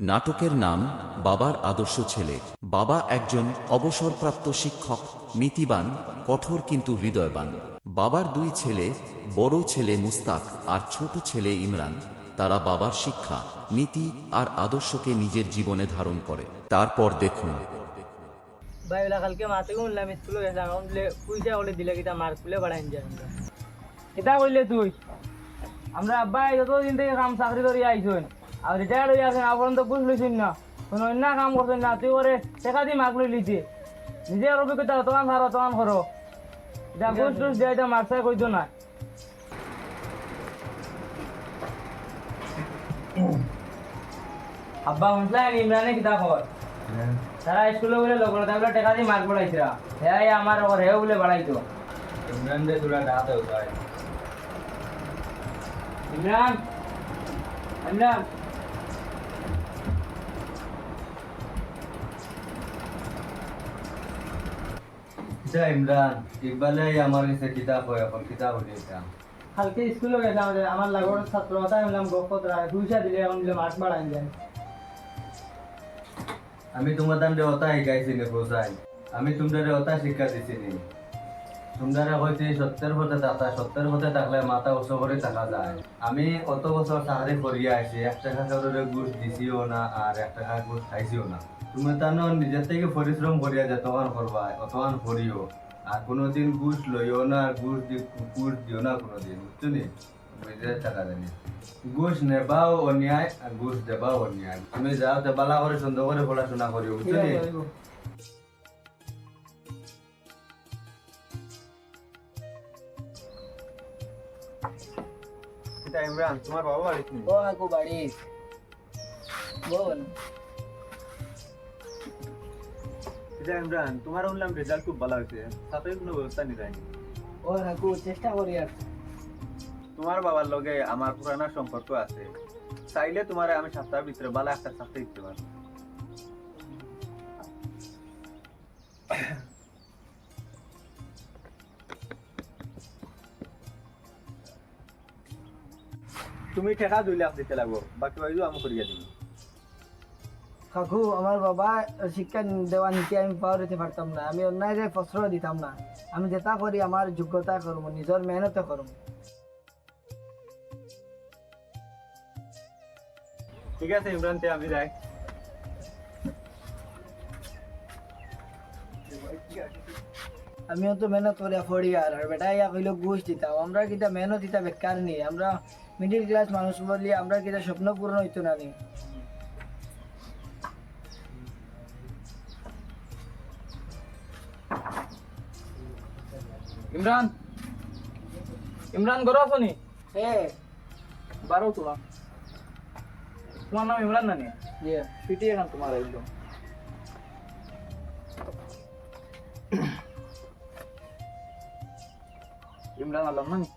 নাটকের নাম বাবার আদর্শ ছেলে। বাবা একজন অবসরপ্রাপ্ত শিক্ষক, নীতিবান, কঠোর কিন্তু হৃদয়বান। বাবার দুই ছেলে, বড় ছেলে মুস্তাক আর ছোট ছেলে ইমরান, তারা বাবার শিক্ষা, নীতি আর আদর্শকে নিজের জীবনে ধারণ করে। তারপর দেখুন। কালকে মাতে দিলে মার এটা আমরা, আব্বাই, যতদিন থেকে কাম চাকরি করে আইসুন আর রিটায়ার্ড হয়ে আছেন আপনার তো বুঝ না। কোনো অন্য কাম করছেন না তুই করে টেকা দিয়ে মাগ লই লিছে নিজের অভিজ্ঞতা তোমার ভালো তোমার করো যা ঘুষ টুস দেয় যা মারসাই কই না। আব্বা হুঁসলাই ইমরানে কিতা খবর হ্যাঁ। তারা স্কুলে বলে লগর তাহলে টেকা দিয়ে মার্ক বাড়াইছিলা হ্যাঁ আমার ওর হেও বলে বাড়াইতো। ইমরান দে তোরা ডাতে উঠায় ইমরান ইমরান। কিতা ইমরান ইকবালে আমার কাছে কিতাব হয় এখন কিতাব এটা কালকে স্কুলে গেছিলাম যে আমার লাগর ছাত্র কথা দুইশা দিলে এখন দিলে মার্ক বাড়াই যায় আমি তোমার দান দেওতা শিকাইছি নি বোঝাই। আমি তোমরা দেওতা শিক্ষা দিছি নি তোমরা হইতে সত্যের পথে থাকা সত্যের পথে থাকলে মাথা উঁচু করে থাকা যায়। আমি অত বছর চাকরি করিয়া আছি এক টাকা কারোর ঘুষ দিছিও না আর এক টাকা ঘুষ খাইছিও না। তুমি তানো নিজের থেকে পরিশ্রম করিয়া যতক্ষণ করবা অতক্ষণ করিও। আর কোনোদিন ঘুষ লইও না আর ঘুষ দি ঘুষ দিও না কোনোদিন বুঝছ নি? বুঝে টাকা জানি ঘুষ নেবাও অন্যায় আর ঘুষ দেবাও অন্যায়। তুমি যাও দেবালা করে সুন্দর করে পড়াশোনা করিও বুঝছ নি? ইমরান তোমার বাবা বাড়ি ও আকু বাড়ি। বল। ইমরান তোমার রেজাল্ট খুব ভালো হয়েছে। সাথে কোনো ব্যবস্থা যায়নি ও আকু চেষ্টা করি আর। তোমার বাবার লগে আমার পুরানা সম্পর্ক আছে। চাইলে তোমার আমি সপ্তাহের ভিতরে ভালো একটা চাকরি দিতে পারব। তুমি ঠেকা দুই লাখ দিতে লাগবো। বাকি বাকি আমি করিয়া দিব। কাকু আমার বাবা শিক্ষা দেওয়া নীতি আমি পাওয়া দিতে পারতাম না। আমি অন্যায় প্রশ্রয় দিতাম না। আমি যেটা করি আমার যোগ্যতা করব নিজের মেহনতে করব। ঠিক আছে ইমরান তে আমি যাই আমিও তো মেহনত করে পড়ি আর বেটা ইয়া কইলো ঘুষ দিতাম। আমরা কিটা মেহনত দিতা বেকার নি আমরা মিডিল ক্লাস মানুষ বলি আমরা কিটা স্বপ্ন পূর্ণ হইতো না নি। ইমরান। ইমরান গরো আছো নি? হ্যাঁ বারো তোলা। তোমার নাম ইমরান না নি? পিটি এখন তোমার একদম। ইমরান আলম না নি?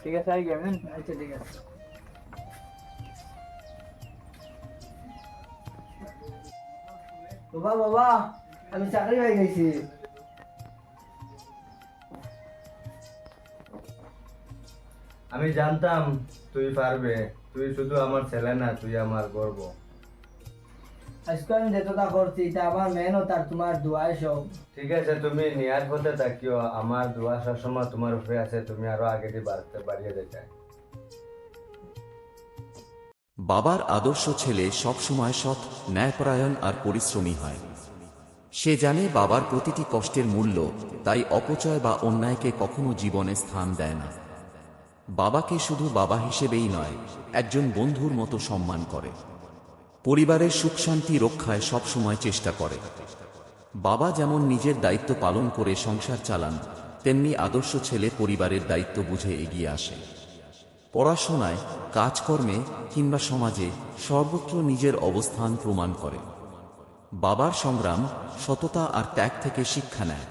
ঠিক আছে আই গেম আচ্ছা ঠিক আছে। বাবা বাবা আমি চাকরি হয়ে গেছি। আমি জানতাম তুই পারবে। তুই শুধু আমার ছেলে না তুই আমার গর্ব। আজকে আমি যতটা করছি এটা আমার মেহনত আর তোমার দোয়াই সব। ঠিক আছে তুমি নিয়ার পথে থাকিও আমার দোয়া সবসময় তোমার উপরে আছে তুমি আরও আগে দিয়ে বাড়তে বাড়িয়ে যেতে বাবার আদর্শ ছেলে সবসময় সৎ ন্যায়পরায়ণ আর পরিশ্রমী হয়। সে জানে বাবার প্রতিটি কষ্টের মূল্য তাই অপচয় বা অন্যায়কে কখনো জীবনে স্থান দেয় না। বাবাকে শুধু বাবা হিসেবেই নয়, একজন বন্ধুর মতো সম্মান করে। পরিবারের সুখ শান্তি রক্ষায় সবসময় চেষ্টা করে। বাবা যেমন নিজের দায়িত্ব পালন করে সংসার চালান, তেমনি আদর্শ ছেলে পরিবারের দায়িত্ব বুঝে এগিয়ে আসে। পড়াশোনায়, কাজকর্মে কিংবা সমাজে সর্বত্র নিজের অবস্থান প্রমাণ করে। বাবার সংগ্রাম সততা আর ত্যাগ থেকে শিক্ষা নেয়।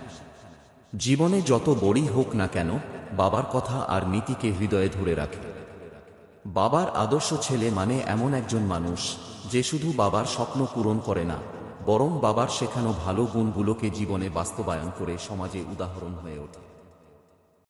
জীবনে যত বড়ই হোক না কেন বাবার কথা আর নীতিকে হৃদয়ে ধরে রাখে। বাবার আদর্শ ছেলে মানে এমন একজন মানুষ যে শুধু বাবার স্বপ্ন পূরণ করে না, বরং বাবার শেখানো ভালো গুণগুলোকে জীবনে বাস্তবায়ন করে সমাজে উদাহরণ হয়ে ওঠে।